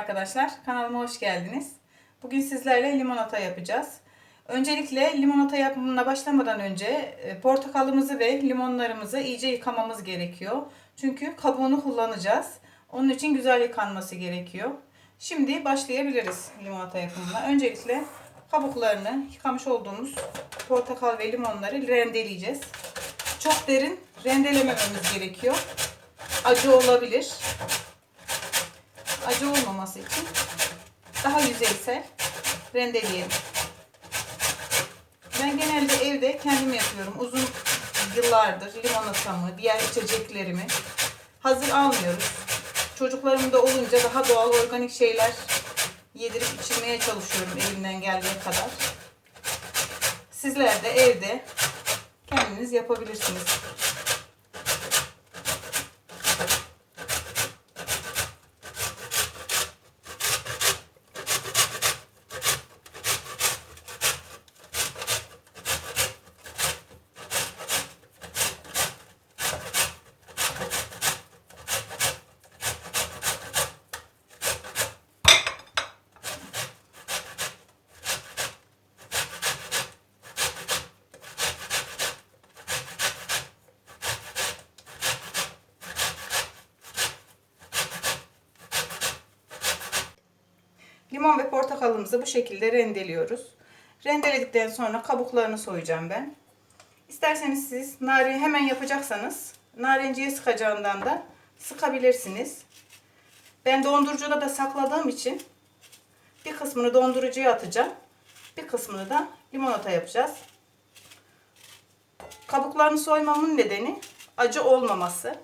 arkadaşlar, kanalıma hoş geldiniz. Bugün sizlerle limonata yapacağız. Öncelikle limonata yapımına başlamadan önce e, portakalımızı ve limonlarımızı iyice yıkamamız gerekiyor. Çünkü kabuğunu kullanacağız. Onun için güzel yıkanması gerekiyor. Şimdi başlayabiliriz limonata yapımına. Öncelikle kabuklarını yıkamış olduğumuz portakal ve limonları rendeleyeceğiz. Çok derin rendelemememiz gerekiyor. Acı olabilir acı olmaması için daha yüzeysel rendeleyelim. Ben genelde evde kendim yapıyorum. Uzun yıllardır limonatamı, diğer içeceklerimi hazır almıyoruz. Çocuklarım da olunca daha doğal organik şeyler yedirip içirmeye çalışıyorum elimden geldiği kadar. Sizler de evde kendiniz yapabilirsiniz. Limon ve portakalımızı bu şekilde rendeliyoruz. Rendeledikten sonra kabuklarını soyacağım ben. İsterseniz siz narin hemen yapacaksanız narenciye sıkacağından da sıkabilirsiniz. Ben dondurucuda da sakladığım için bir kısmını dondurucuya atacağım. Bir kısmını da limonata yapacağız. Kabuklarını soymamın nedeni acı olmaması.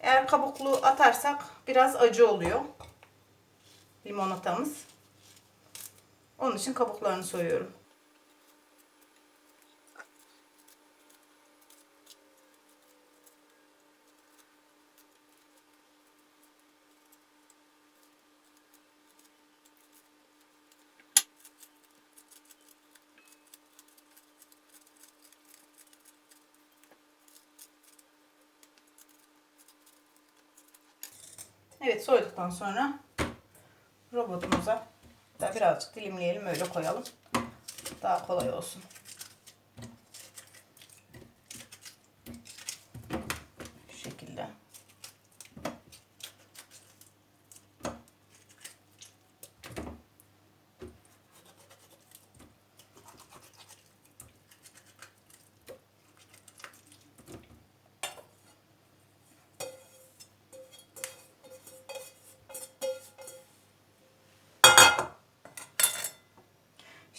Eğer kabuklu atarsak biraz acı oluyor limonatamız. Onun için kabuklarını soyuyorum. Evet soyduktan sonra robotumuza da birazcık dilimleyelim öyle koyalım. Daha kolay olsun.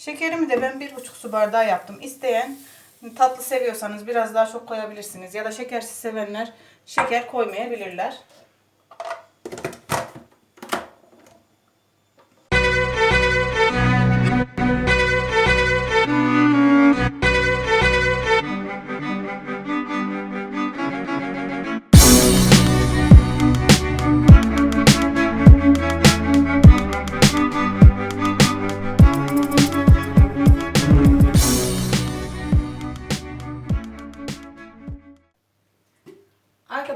Şekerimi de ben bir buçuk su bardağı yaptım. İsteyen tatlı seviyorsanız biraz daha çok koyabilirsiniz. Ya da şekersiz sevenler şeker koymayabilirler.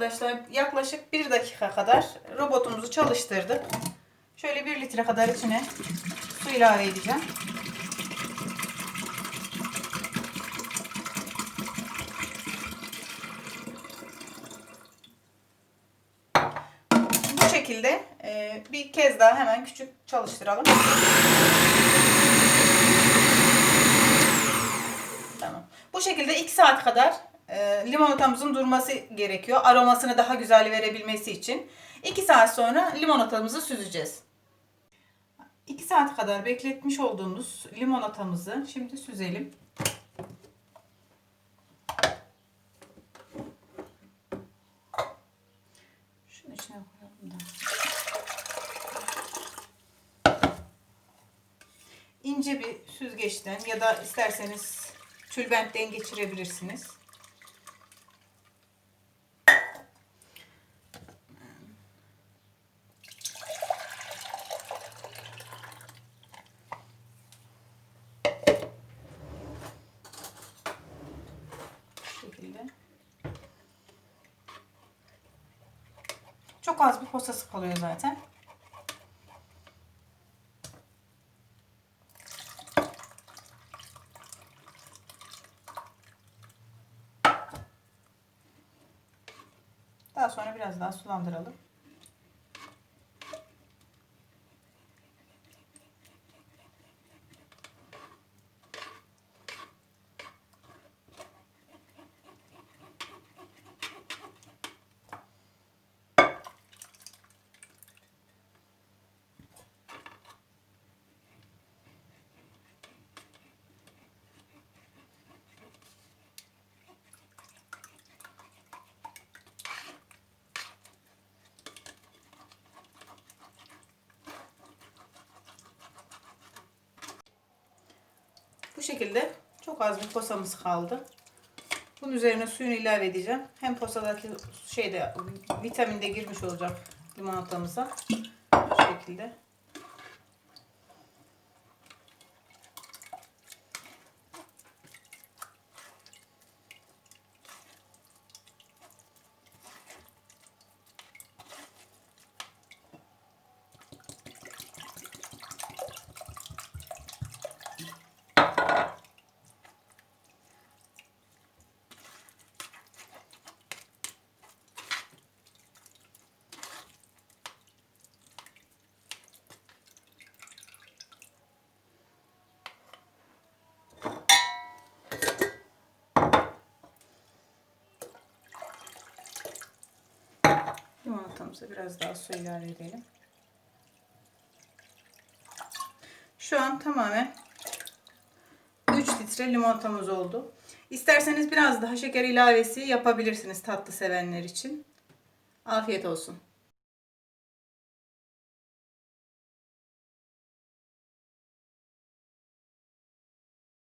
Arkadaşlar yaklaşık bir dakika kadar robotumuzu çalıştırdık. Şöyle bir litre kadar içine su ilave edeceğim. Bu şekilde e, bir kez daha hemen küçük çalıştıralım. Tamam. Bu şekilde 2 saat kadar limonatamızın durması gerekiyor. Aromasını daha güzel verebilmesi için. 2 saat sonra limonatamızı süzeceğiz. 2 saat kadar bekletmiş olduğumuz limonatamızı şimdi süzelim. Şunu içine koyalım da. İnce bir süzgeçten ya da isterseniz tülbentten geçirebilirsiniz. Çok az bir posası kalıyor zaten. Daha sonra biraz daha sulandıralım. Bu şekilde çok az bir posamız kaldı. Bunun üzerine suyunu ilave edeceğim. Hem posadaki şeyde vitamin de girmiş olacak limonatamıza. Bu şekilde. Limonatamıza biraz daha su ilave edelim. Şu an tamamen 3 litre limonatamız oldu. İsterseniz biraz daha şeker ilavesi yapabilirsiniz tatlı sevenler için. Afiyet olsun.